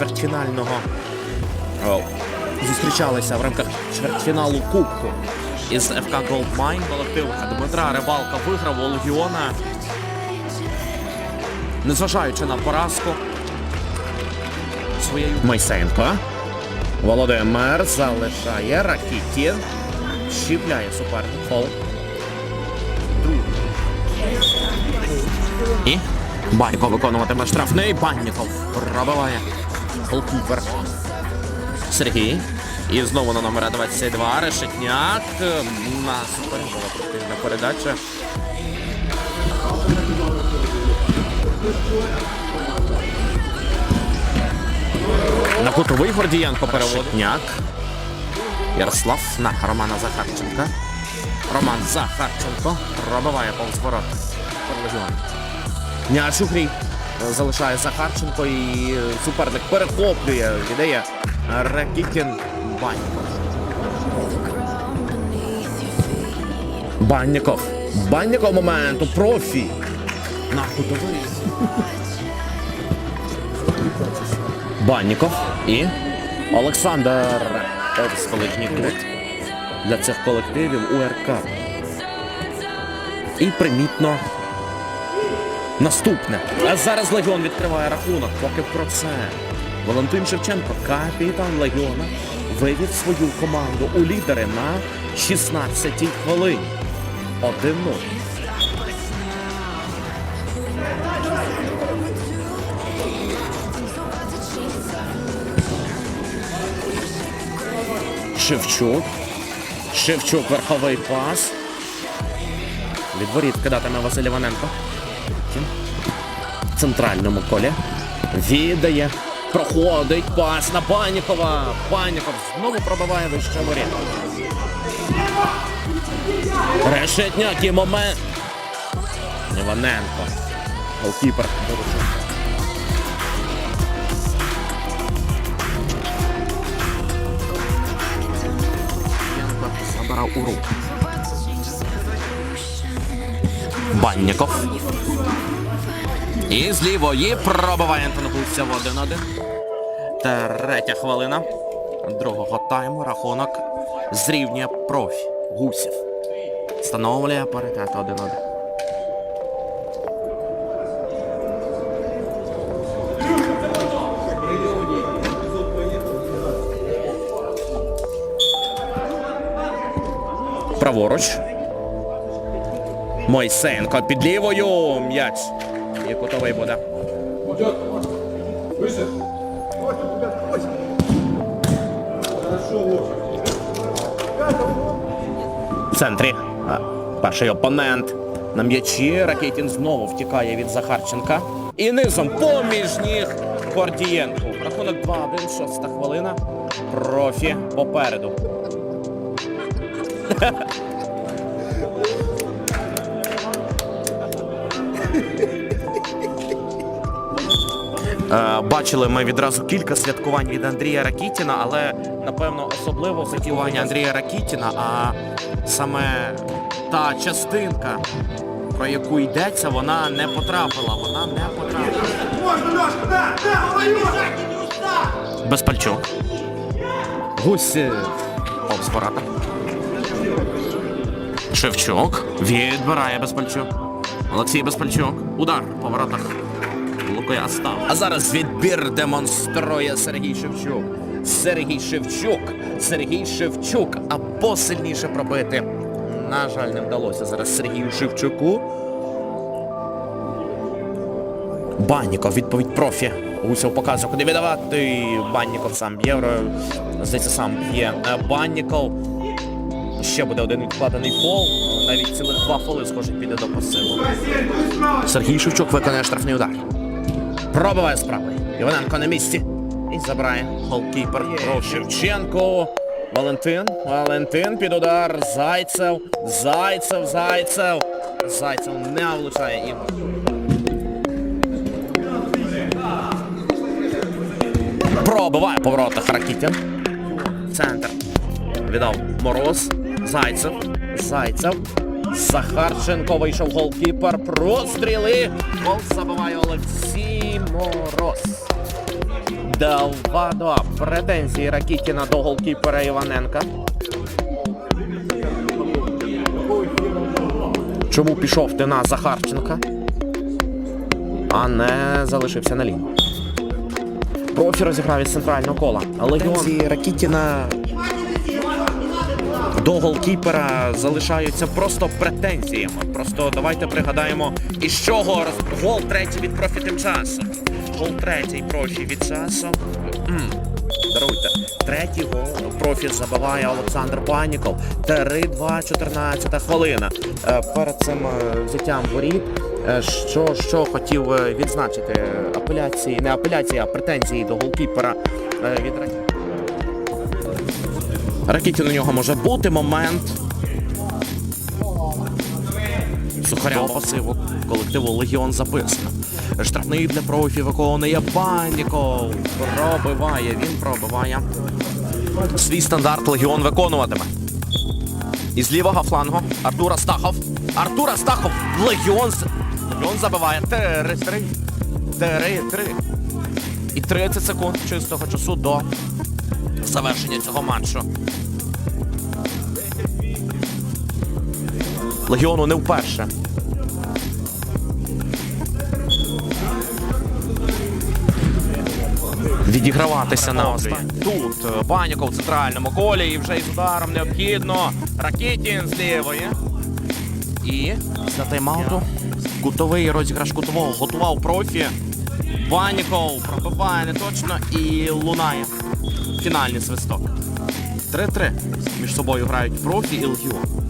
чвертьфінального зустрічалися в рамках чвертьфіналу Кубку із ФК Goldmine. Колектив Дмитра Рибалка виграв у Легіона. Незважаючи на поразку своєю Майсенко. Володимир залишає Ракітін. Щіпляє суперник. Фол. І Баньков виконуватиме штрафний. Банніков пробиває. Голкіпер. Сергій. І знову на номера 22. Решетняк. На супер була противна передача. На кутовий Гордієнко переводить. Няк. Ярослав на Романа Захарченка. Роман Захарченко пробиває повз ворот. Легіон. Залишає Захарченко і суперник перехоплює. Віддає Ракітін Банніков. Банніков. Банніков моменту. Профі. На кутовий. Банніков і Олександр. Ось великий кут для цих колективів УРК. І примітно наступне. А зараз Легіон відкриває рахунок. Поки про це. Валентин Шевченко, капітан Легіона, вивів свою команду у лідери на 16-й хвилині. 1-0. Шевчук. Шевчук верховий пас. Від воріт кидатиме Василь Іваненко. В центральному колі. Віддає. Проходить пас на Панікова. Паніков знову пробиває вище воріт. Решетняк і момент. Іваненко. Голкіпер. Забирав у руку. Банніков. І з лівої пробиває Антон Гусєв 1-1. Третя хвилина другого тайму. Рахунок зрівнює профі. Гусєв. Встановлює паритет 1-1. Праворуч. Мойсенко під лівою. М'яч. І кутовий буде. В центрі. Перший опонент. На м'ячі Ракетін знову втікає від Захарченка. І низом поміж ніг Гордієнко. Рахунок 2-1, шоста хвилина. Профі попереду. Бачили ми відразу кілька святкувань від Андрія Ракітіна, але напевно особливо святкування Андрія Ракітіна, а саме та частинка, про яку йдеться, вона не потрапила. Вона не потрапила. Можно ножку, да, да, говорю! Безпальчук. Гусь е, повз ворота. Шевчук відбирає Безпальчук. Олексій Безпальчук. Удар по воротах. Лукоя став. А зараз відбір демонструє Сергій Шевчук. Сергій Шевчук. Сергій Шевчук. Або сильніше пробити. На жаль, не вдалося зараз Сергію Шевчуку. Банніков, відповідь профі. Гусев показує, куди віддавати. Банніков сам б'є. Здається, сам б'є. Е, Банніков. Ще буде один відкладений фол. Навіть цілих два фоли, схоже, піде до посилу. Сергій Шевчук виконує штрафний удар. Пробиває з правої. Іваненко на місці. І забирає голкіпер Про Шевченко. Валентин. Валентин під удар. Зайцев. Зайцев. Зайцев. Зайцев не влучає і Пробиває по воротах Ракітін. Центр. Віддав Мороз. Зайцев. Зайцев. Захарченко вийшов голкіпер. Простріли. Гол забиває Олексій Мороз. Делвадо. Претензії Ракітіна до голкіпера Іваненка. Чому пішов ти на Захарченка? А не залишився на лінії. Профі розіграв із центрального кола. Легіон Ракітіна до голкіпера залишаються просто претензіями. Просто давайте пригадаємо, із чого роз- гол третій від профі тим часом. Гол третій профі від часу. Даруйте. Третій гол профі забиває Олександр Баніков. 3-2, 14 хвилина. Е, Перед цим е, взяттям воріт. е, Що, що хотів відзначити апеляції, не апеляції, а претензії до голкіпера від. Ракетін у нього може бути момент. Сухаря пасиву колективу Легіон записано. Штрафний для профі виконує Банніков. Пробиває, він пробиває. Свій стандарт Легіон виконуватиме. Із лівого флангу Артура Стахов. Артура Стахов. Легіон. Легіон забиває. 3-3. 3-3. І 30 секунд чистого часу до завершення цього матчу. Легіону не вперше. Відіграватися на останній. Тут Баніков в центральному колі і вже із ударом необхідно. Ракітін з лівої. І після тайм-ауту кутовий розіграш кутового готував профі. Баніков пробиває не точно і лунає. Фінальний свисток. 3-3. Між собою грають профі і легіон.